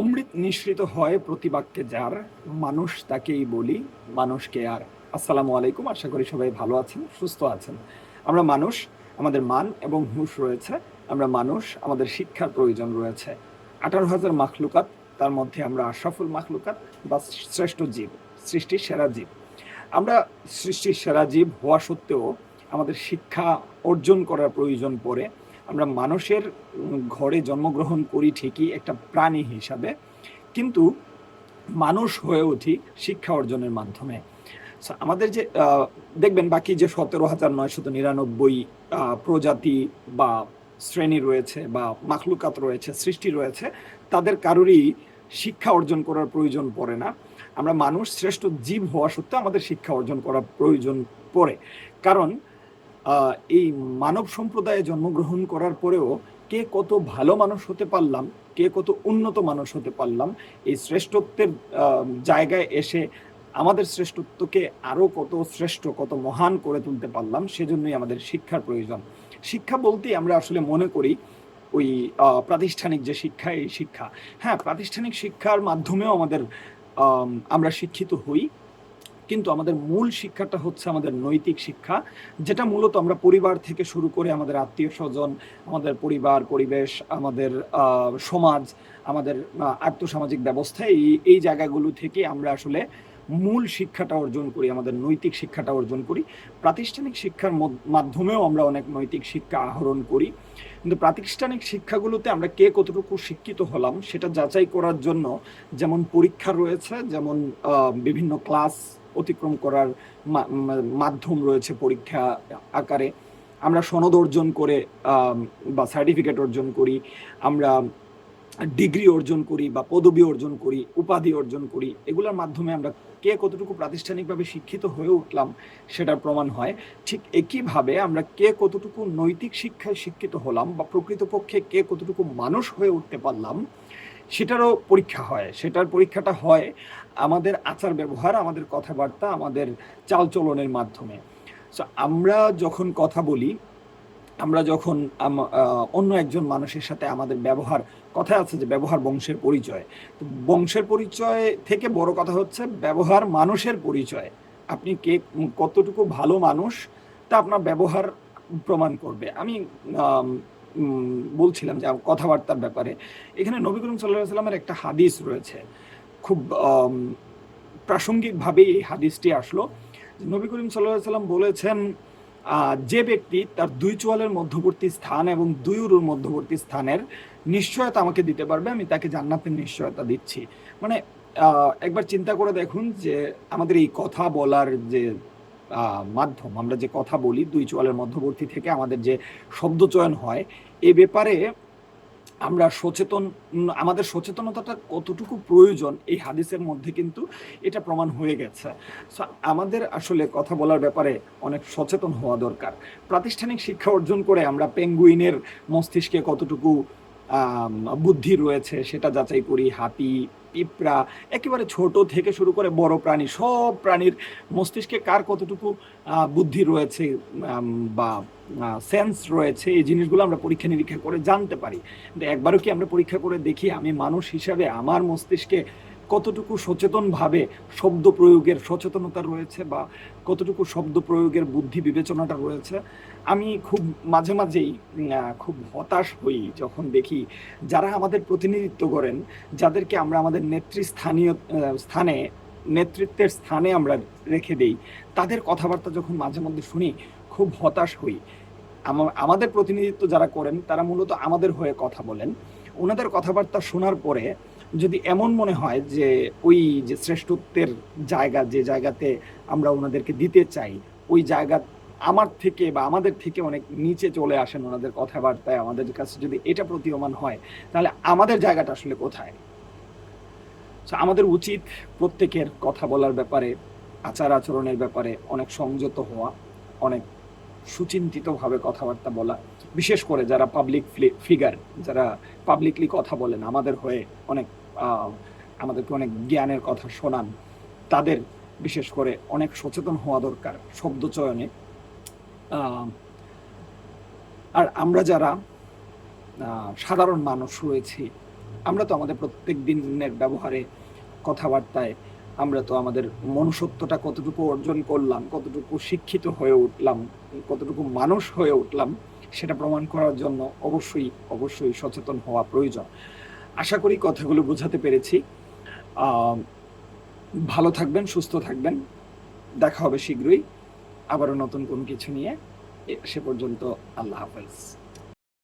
অমৃত নিঃসৃত হয় প্রতিবাক্যে যার, মানুষ তাকেই বলি, মানুষকে আর। আসসালামু আলাইকুম, আশা করি সবাই ভালো আছেন, সুস্থ আছেন। আমরা মানুষ, আমাদের মান এবং হুঁশ রয়েছে। আমরা মানুষ, আমাদের শিক্ষার প্রয়োজন রয়েছে। আঠারো হাজার মাখলুকাত, তার মধ্যে আমরা আশরাফুল মাখলুকাত বা শ্রেষ্ঠ জীব, সৃষ্টির সেরা জীব। আমরা সৃষ্টির সেরা জীব হওয়া সত্ত্বেও আমাদের শিক্ষা অর্জন করার প্রয়োজন পড়ে। আমরা মানুষের ঘরে জন্মগ্রহণ করি ঠিকই একটা প্রাণী হিসাবে, কিন্তু মানুষ হয়ে উঠি শিক্ষা অর্জনের মাধ্যমে। আমাদের যে দেখবেন বাকি যে সতেরো হাজার নয়শত নিরানব্বই প্রজাতি বা শ্রেণি রয়েছে বা মাখলুকাত রয়েছে, সৃষ্টি রয়েছে, তাদের কারোরই শিক্ষা অর্জন করার প্রয়োজন পড়ে না। আমরা মানুষ শ্রেষ্ঠ জীব হওয়া সত্ত্বেও আমাদের শিক্ষা অর্জন করার প্রয়োজন পড়ে। কারণ এই মানব সম্প্রদায়ে জন্মগ্রহণ করার পরেও কে কত ভালো মানুষ হতে পারলাম, কে কত উন্নত মানুষ হতে পারলাম, এই শ্রেষ্ঠত্বের জায়গায় এসে আমাদের শ্রেষ্ঠত্বকে আরও কত শ্রেষ্ঠ, কত মহান করে তুলতে পারলাম, সেজন্যই আমাদের শিক্ষার প্রয়োজন। শিক্ষা বলতেই আমরা আসলে মনে করি ওই প্রাতিষ্ঠানিক যে শিক্ষা, এই শিক্ষা। হ্যাঁ প্রাতিষ্ঠানিক শিক্ষার মাধ্যমেও আমাদের আমরা শিক্ষিত হই। কিন্তু আমাদের মূল শিক্ষাটা হচ্ছে আমাদের নৈতিক শিক্ষা, যেটা মূলত আমরা পরিবার থেকে শুরু করে আমাদের আত্মীয় স্বজন, আমাদের পরিবার, পরিবেশ, আমাদের সমাজ, আমাদের আর্থসামাজিক ব্যবস্থা, এই এই জায়গাগুলো থেকে আমরা আসলে মূল শিক্ষাটা অর্জন করি, আমাদের নৈতিক শিক্ষাটা অর্জন করি। প্রাতিষ্ঠানিক শিক্ষার মাধ্যমেও আমরা অনেক নৈতিক শিক্ষা আহরণ করি। কিন্তু প্রাতিষ্ঠানিক শিক্ষাগুলোতে আমরা কে কতটুকু শিক্ষিত হলাম, সেটা যাচাই করার জন্য যেমন পরীক্ষা রয়েছে, যেমন বিভিন্ন ক্লাস অতিক্রম করার মাধ্যম রয়েছে পরীক্ষা আকারে। আমরা সনদ অর্জন করে বা সার্টিফিকেট অর্জন করি। আমরা ডিগ্রি অর্জন করি বা পদবি অর্জন করি উপাধি অর্জন করি এগুলোর মাধ্যমে আমরা কে কতটুকু প্রাতিষ্ঠানিকভাবে শিক্ষিত হয়ে উঠলাম সেটার প্রমাণ হয়। ঠিক একইভাবে আমরা কে কতটুকু নৈতিক শিক্ষায় শিক্ষিত হলাম বা প্রকৃতপক্ষে কে কতটুকু মানুষ হয়ে উঠতে পারলাম সেটারও পরীক্ষা হয়। সেটার পরীক্ষাটা হয় আমাদের আচার ব্যবহার আমাদের কথাবার্তা আমাদের চালচলনের মাধ্যমে। So, আমরা যখন কথা বলি আমরা যখন অন্য একজন মানুষের সাথে আমাদের ব্যবহার কথা আছে যে ব্যবহার বংশের পরিচয়। তো বংশের পরিচয় থেকে বড় কথা হচ্ছে ব্যবহার মানুষের পরিচয়। আপনি কে, কতটুকু ভালো মানুষ, তা আপনার ব্যবহার প্রমাণ করবে। আমি বলছিলাম যে কথাবার্তার ব্যাপারে। এখানে নবী করিম সাল্লাহ সাল্লামের একটা হাদিস রয়েছে। খুব প্রাসঙ্গিকভাবেই এই হাদিসটি আসলো। নবী করিম সাল্লাহ সাল্লাম বলেছেন যে ব্যক্তি তার দুই চোয়ালের মধ্যবর্তী স্থান এবং দুই উরুর মধ্যবর্তী স্থানের নিশ্চয়তা আমাকে দিতে পারবে, আমি তাকে জান্নাতের নিশ্চয়তা দিচ্ছি। মানে একবার চিন্তা করে দেখুন যে আমাদের এই কথা বলার যে মাধ্যম, আমরা যে কথা বলি দুই চোয়ালের মধ্যবর্তী থেকে আমাদের যে শব্দ চয়ন হয়, এ ব্যাপারে আমরা সচেতন আমাদের সচেতনতাটা কতটুকু প্রয়োজন এই হাদিসের মধ্যে কিন্তু এটা প্রমাণ হয়ে গেছে। সো আমাদের আসলে কথা বলার ব্যাপারে অনেক সচেতন হওয়া দরকার। প্রাতিষ্ঠানিক শিক্ষা অর্জন করে আমরা পেঙ্গুইনের মস্তিষ্কে কতটুকু বুদ্ধি রয়েছে সেটা যাচাই করি হাতি পিঁপড়া, একেবারে ছোট থেকে শুরু করে বড় প্রাণী, সব প্রাণীর মস্তিষ্কে কার কতটুকু বুদ্ধি রয়েছে বা সেন্স রয়েছে, এই জিনিসগুলো আমরা পরীক্ষা নিরীক্ষা করে জানতে পারি। একবারও কি আমরা পরীক্ষা করে দেখি, আমি মানুষ হিসাবে আমার মস্তিষ্কে কতটুকু সচেতনভাবে শব্দ প্রয়োগের সচেতনতা রয়েছে বা কতটুকু শব্দ প্রয়োগের বুদ্ধি বিবেচনাটা রয়েছে, আমি খুব মাঝে মাঝেই খুব হতাশ হই যখন দেখি যারা আমাদের প্রতিনিধিত্ব করেন, যাদেরকে আমরা আমাদের নেতৃস্থানীয় স্থানে, নেতৃত্বের স্থানে আমরা রেখে দেই। তাদের কথাবার্তা যখন মাঝে মধ্যে শুনি, খুব হতাশ হই। আমাদের প্রতিনিধিত্ব যারা করেন, তারা মূলত আমাদের হয়ে কথা বলেন। ওনাদের কথাবার্তা শোনার পরে যদি এমন মনে হয় যে, ওই যে শ্রেষ্ঠত্বের জায়গা, যে জায়গাতে আমরা ওনাদেরকে দিতে চাই, ওই জায়গা আমার থেকে বা আমাদের থেকে অনেক নিচে চলে আসেন ওনাদের কথাবার্তায়, আমাদের কাছে যদি এটা প্রতীয়মান হয়, তাহলে আমাদের জায়গাটা আসলে কোথায়? আমাদের উচিত প্রত্যেকের কথা বলার ব্যাপারে, আচার আচরণের ব্যাপারে অনেক সংযত হওয়া, অনেক সুচিন্তিতভাবে কথাবার্তা বলা, বিশেষ করে যারা পাবলিক ফিগার যারা পাবলিকলি কথা বলেন, আমাদের হয়ে অনেক আমাদেরকে অনেক জ্ঞানের কথা শোনান, তাদের বিশেষ করে অনেক সচেতন হওয়া দরকার শব্দ চয়নে। আর আমরা যারা সাধারণ মানুষ রয়েছি আমরা তো আমাদের প্রত্যেক দিনের ব্যবহারে, কথাবার্তায় আমরা তো আমাদের মনুষ্যত্বটা কতটুকু অর্জন করলাম, কতটুকু শিক্ষিত হয়ে উঠলাম, কতটুকু মানুষ হয়ে উঠলাম, সেটা প্রমাণ করার জন্য অবশ্যই অবশ্যই সচেতন হওয়া প্রয়োজন। আশা করি কথাগুলো বোঝাতে পেরেছি। ভালো থাকবেন, সুস্থ থাকবেন। দেখা হবে শীঘ্রই। আবারও নতুন কোনো কিছু নিয়ে। সে পর্যন্ত আল্লাহ হাফেজ।